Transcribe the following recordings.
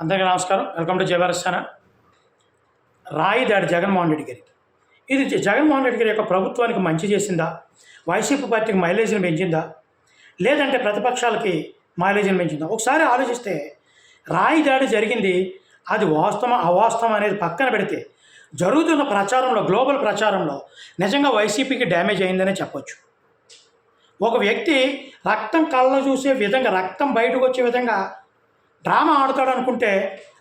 అందరికీ నమస్కారం. Welcome to జయవరస్థాన రాయి దాడి జగన్మోహన్ రెడ్డి గారికి. ఇది జగన్మోహన్ రెడ్డి గారి యొక్క ప్రభుత్వానికి మంచి చేసిందా? వైసీపీ పార్టీకి మైలేజీని పెంచిందా? లేదంటే ప్రతిపక్షాలకి మైలేజీని పెంచిందా? ఒకసారి ఆలోచిస్తే రాయి దాడి జరిగింది అది వాస్తవం అవాస్తవం అనేది పక్కన పెడితే జరుగుతున్న ప్రచారంలో గ్లోబల్ ప్రచారంలో నిజంగా వైసీపీకి డ్యామేజ్ అయిందనే చెప్పొచ్చు. ఒక వ్యక్తి రక్తం కళ్ళ చూసే విధంగా రక్తం బయటకు వచ్చే విధంగా డ్రామా ఆడతాడు అనుకుంటే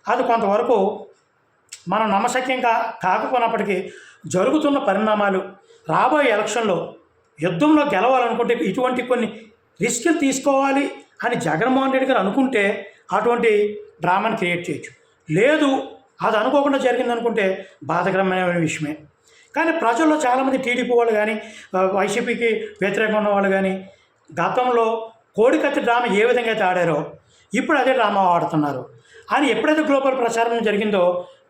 అది కొంతవరకు మనం నమ్మశక్యంగా కాకపోయినప్పటికీ జరుగుతున్న పరిణామాలు రాబోయే ఎలక్షన్లో యుద్ధంలో గెలవాలనుకుంటే ఇటువంటి కొన్ని రిస్కులు తీసుకోవాలి అని జగన్మోహన్ రెడ్డి గారు అనుకుంటే అటువంటి డ్రామాని క్రియేట్ చేయొచ్చు. లేదు అది అనుకోకుండా జరిగింది అనుకుంటే బాధకరమైన విషయమే. కానీ ప్రజల్లో చాలామంది టీడీపీ వాళ్ళు కానీ వైసీపీకి వ్యతిరేకంగా ఉన్న వాళ్ళు కానీ గతంలో కోడికత్తి డ్రామా ఏ విధంగా అయితే ఆడారో ఇప్పుడు అదే డ్రామా ఆడుతున్నారు. అని ఎప్పుడైతే గ్లోబల్ ప్రచారం జరిగిందో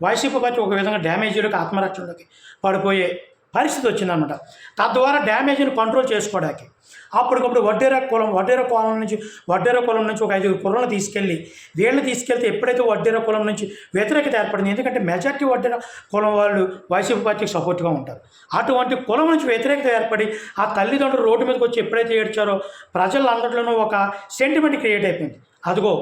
వైసీపీ పార్టీ ఒక విధంగా డ్యామేజీలకు ఆత్మరక్షణలోకి పడిపోయే పరిస్థితి వచ్చిందనమాట తద్వారా డ్యామేజీని కంట్రోల్ చేసుకోవడానికి అప్పటికప్పుడు వడ్డేర కులం వడ్డేర కులం నుంచి వడ్డేర కులం నుంచి ఒక ఐదుగురు కులంలో తీసుకెళ్ళి వీళ్ళని తీసుకెళ్తే ఎప్పుడైతే వడ్డేర కులం నుంచి వ్యతిరేకత ఏర్పడింది ఎందుకంటే మెజార్టీ వడ్డేర కులం వాళ్ళు వైసీపీ పార్టీకి సపోర్ట్గా ఉంటారు. అటువంటి కులం నుంచి వ్యతిరేకత ఏర్పడి ఆ తల్లిదండ్రులు రోడ్డు మీదకి వచ్చి ఎప్పుడైతే ఏడ్చారో ప్రజలందరిలోనూ ఒక సెంటిమెంట్ క్రియేట్ అయిపోయింది. అదిగో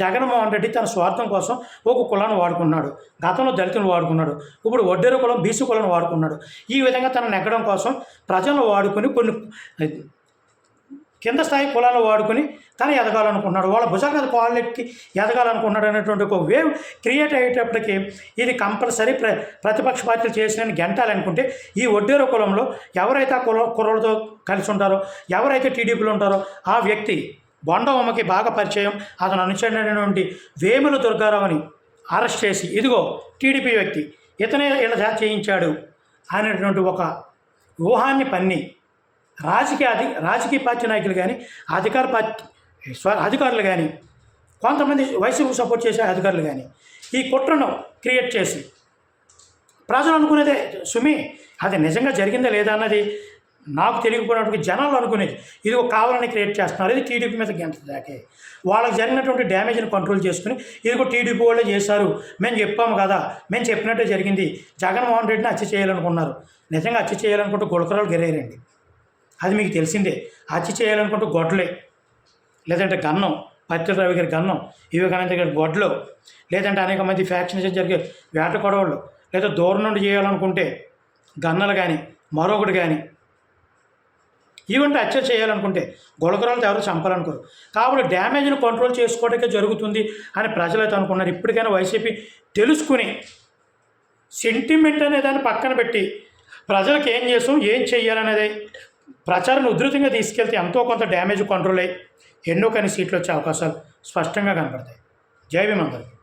జగన్మోహన్ రెడ్డి తన స్వార్థం కోసం ఒక కులాన్ని వాడుకున్నాడు గతంలో దళితులను వాడుకున్నాడు. ఇప్పుడు వడ్డేరు కులం బీసీ కులాన్ని వాడుకున్నాడు. ఈ విధంగా తన నెగ్గడం కోసం ప్రజలను వాడుకొని కొన్ని కింద స్థాయి కులాలను వాడుకొని తను ఎదగాలనుకున్నాడు వాళ్ళ భుజాల మీద కాళ్ళెక్కి ఎదగాలనుకున్నాడు అనేటువంటి ఒక వేవ్ క్రియేట్ అయ్యేటప్పటికి ఇది కంపల్సరీ ప్ర ప్రతిపక్ష పార్టీలు చేసిన గెంటాలనుకుంటే ఈ ఒడ్డేరు కులంలో ఎవరైతే ఆ కుల కుర్రలతో కలిసి ఉంటారో ఎవరైతే టీడీపీలో ఉంటారో ఆ వ్యక్తి బొండవమ్మకి బాగా పరిచయం. అతను అనుచరుడైనటువంటి వేముల దుర్గారావుని అరెస్ట్ చేసి ఇదిగో టీడీపీ వ్యక్తి ఇతనే ఇలా చేయించాడు అనేటువంటి ఒక ఊహాన్ని పన్ని రాజకీయ అధి రాజకీయ పార్టీ నాయకులు కానీ అధికార పార్టీ అధికారులు కానీ కొంతమంది వైసీపీ సపోర్ట్ చేసే అధికారులు కానీ ఈ కుట్రను క్రియేట్ చేసి ప్రజలు అనుకునేదే సుమి అది నిజంగా జరిగిందా లేదా అన్నది నాకు తెలియకపోయినటువంటి జనాలు అనుకునేది ఇది ఒక కావాలని క్రియేట్ చేస్తున్నారు ఇది టీడీపీ మీద గంట దాకే. వాళ్ళకి జరిగినటువంటి డ్యామేజ్ని కంట్రోల్ చేసుకుని ఇదిగో టీడీపీ వాళ్ళే చేశారు మేము చెప్పాము కదా మేము చెప్పినట్టే జరిగింది జగన్మోహన్ రెడ్డిని హత్య చేయాలనుకున్నారు. నిజంగా హత్య చేయాలనుకుంటే గుళకరాలు గెరేరండి. అది మీకు తెలిసిందే హత్య చేయాలనుకుంటే గొడ్లే లేదంటే గన్నం పత్తి రవి గారి గన్నం వివేకానంద గారి గొడ్లు లేదంటే అనేక మంది ఫ్యాక్షన్స్ జరిగే వేట కొడవళ్ళు లేదా దూరం నుండి చేయాలనుకుంటే గన్నలు కానీ మరొకటి కానీ ఈవెంట్ హత్య చేయాలనుకుంటే గొలకరాలతో ఎవరు చంపాలనుకోరు. కాబట్టి డ్యామేజ్ని కంట్రోల్ చేసుకోవడానికే జరుగుతుంది అని ప్రజలైతే అనుకున్నారు ఇప్పటికైనా వైసీపీ తెలుసుకుని సెంటిమెంట్ అనే దాన్ని పక్కన పెట్టి ప్రజలకు ఏం చేసాం ఏం చేయాలనేది ప్రచారాన్ని ఉధృతంగా తీసుకెళ్తే ఎంతో కొంత డ్యామేజ్ కంట్రోల్ అయ్యి ఎన్నో కానీ సీట్లు వచ్చే అవకాశాలు స్పష్టంగా కనపడతాయి. జై భీమ్